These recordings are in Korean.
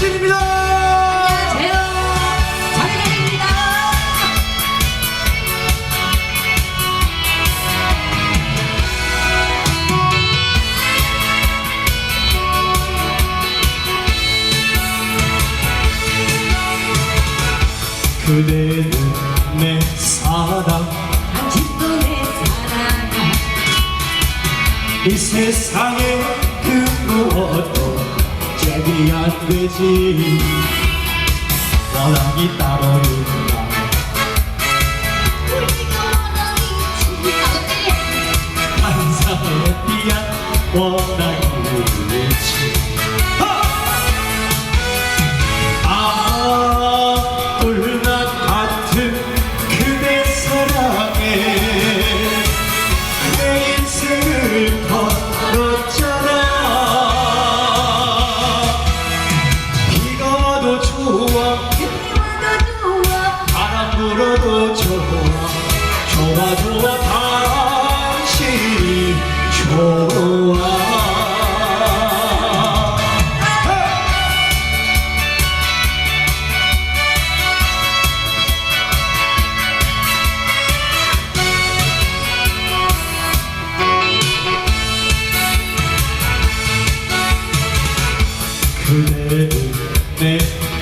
박진입니다. 안녕하세요. 그대는 내 사랑 당신도 내 사랑. 이 세상에 그 무엇 도 제비 안 되지. 원앙이 따로 있나? 환상에 비한 원앙이 와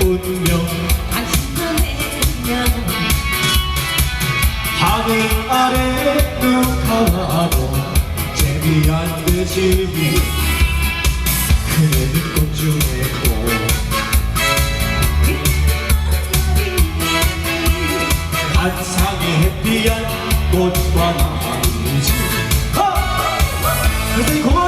운명. 하늘 아래 누가 와도 재미 안 되지 그대는 공주의고. 한상의 햇빛한 꽃과 나이지. 그대 고마워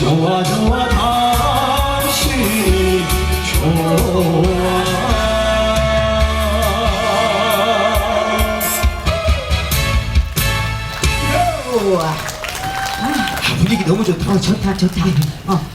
좋아 좋아 당신이 좋아 우와. 분위기 너무 좋다 어, 좋다, 좋다. 어.